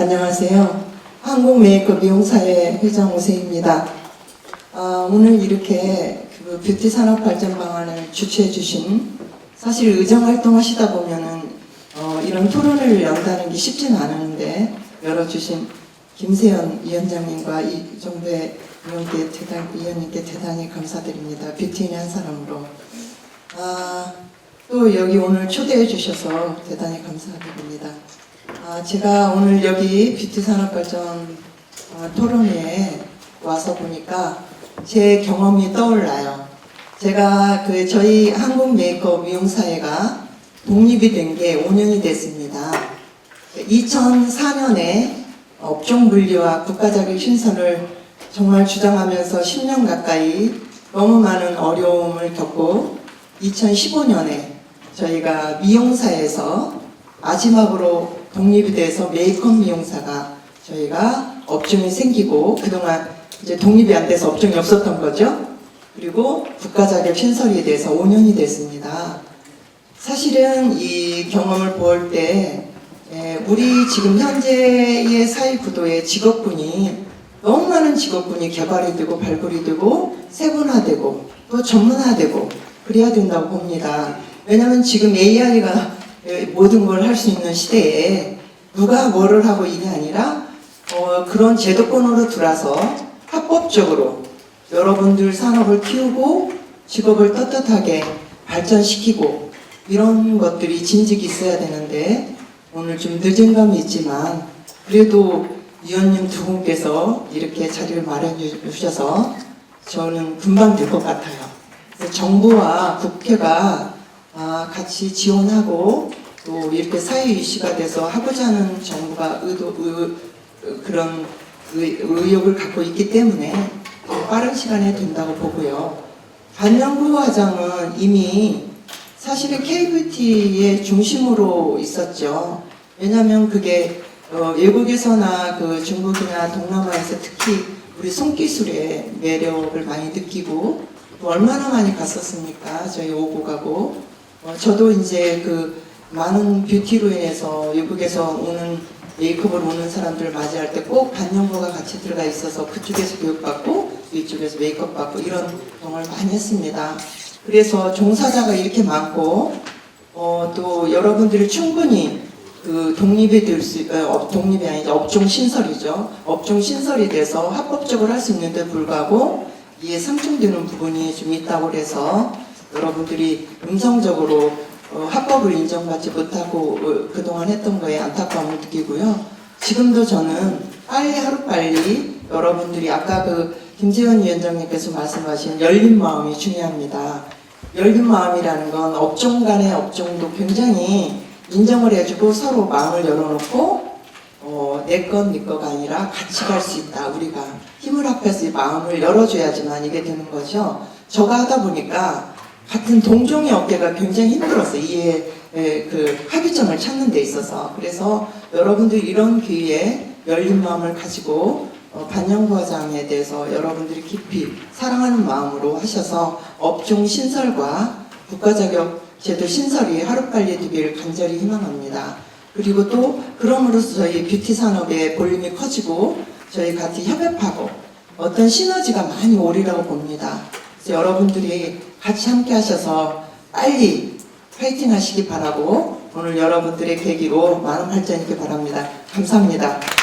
안녕하세요. 한국 메이크업 미용사의 회장 오세입니다. 아, 오늘 이렇게 그 뷰티 산업 발전 방안을 주최해 주신 사실 의정 활동하시다 보면은 어, 이런 토론을 연다는 게 쉽지는 않은데 열어주신 김세연 위원장님과 이정배 위원께 대단, 위원님께 대단히 감사드립니다. 뷰티인의 한 사람으로. 아, 또 여기 오늘 초대해 주셔서 대단히 감사드립니다. 아, 제가 오늘 여기 뷰티 산업 발전 아, 토론회에 와서 보니까 제 경험이 떠올라요. 제가 그 저희 한국 메이크업 미용사회가 독립이 된 게 5년이 됐습니다. 2004년에 업종 분리와 국가 자격 신설을 정말 주장하면서 10년 가까이 너무 많은 어려움을 겪고 2015년에 저희가 미용사에서 마지막으로 독립이 돼서 메이크업 미용사가 저희가 업종이 생기고 그동안 이제 독립이 안 돼서 업종이 없었던 거죠. 그리고 국가 자격 신설이 돼서 5년이 됐습니다. 사실은 이 경험을 볼 때, 에, 우리 지금 현재의 사회 구도의 직업군이 너무 많은 직업군이 개발이 되고 발굴이 되고 세분화되고 또 전문화되고 그래야 된다고 봅니다. 왜냐하면 지금 AI가 모든 걸 할 수 있는 시대에 누가 뭐를 하고 이게 아니라 어, 그런 제도권으로 들어서 합법적으로 여러분들 산업을 키우고 직업을 떳떳하게 발전시키고 이런 것들이 진즉이 있어야 되는데 오늘 좀 늦은 감이 있지만 그래도 위원님 두 분께서 이렇게 자리를 마련해 주셔서 저는 금방 될 것 같아요. 정부와 국회가 아, 같이 지원하고 또 이렇게 사회 이슈가 돼서 하고자 하는 정부가 의도 의, 그런 의, 의욕을 갖고 있기 때문에 빠른 시간에 된다고 보고요. 반영구 과정은 이미 사실은 KBT의 중심으로 있었죠. 왜냐하면 그게 어, 외국에서나 그 중국이나 동남아에서 특히 우리 손기술의 매력을 많이 느끼고 또 얼마나 많이 갔었습니까? 저희 오고 가고 어, 저도 이제 그 많은 뷰티로 인해서 외국에서 오는 메이크업을 오는 사람들을 맞이할 때 꼭 반영구가 같이 들어가 있어서 그쪽에서 교육받고 이쪽에서 메이크업 받고 이런 경험을 많이 했습니다. 그래서 종사자가 이렇게 많고 어, 또 여러분들이 충분히 그 독립이 될 수, 어, 독립이 아니죠. 업종 신설이죠. 업종 신설이 돼서 합법적으로 할 수 있는데 불구하고 이에 상충되는 부분이 좀 있다고 그래서 여러분들이 음성적으로 어, 합법을 인정받지 못하고 어, 그동안 했던 거에 안타까움을 느끼고요. 지금도 저는 빨리 하루빨리 여러분들이 아까 그 김재현 위원장님께서 말씀하신 열린 마음이 중요합니다. 열린 마음이라는 건 업종 간의 업종도 굉장히 인정을 해주고 서로 마음을 열어놓고 어, 내건 네 아니라 같이 갈 수 있다. 우리가 힘을 합해서 이 마음을 열어줘야지만 이게 되는 거죠. 저가 하다 보니까 같은 동종의 어깨가 굉장히 힘들었어요. 이해 그 합의점을 찾는 데 있어서 그래서 여러분들 이런 기회에 열린 마음을 가지고 어, 반영과장에 대해서 여러분들이 깊이 사랑하는 마음으로 하셔서 업종 신설과 국가자격 제도 신설이 하루빨리 되기를 간절히 희망합니다. 그리고 또 그럼으로써 저희 뷰티 산업의 볼륨이 커지고 저희 같이 협업하고 어떤 시너지가 많이 오리라고 봅니다. 그래서 여러분들이 같이 함께 하셔서 빨리 파이팅 하시기 바라고 오늘 여러분들의 계기로 많은 발전 있기 바랍니다. 감사합니다.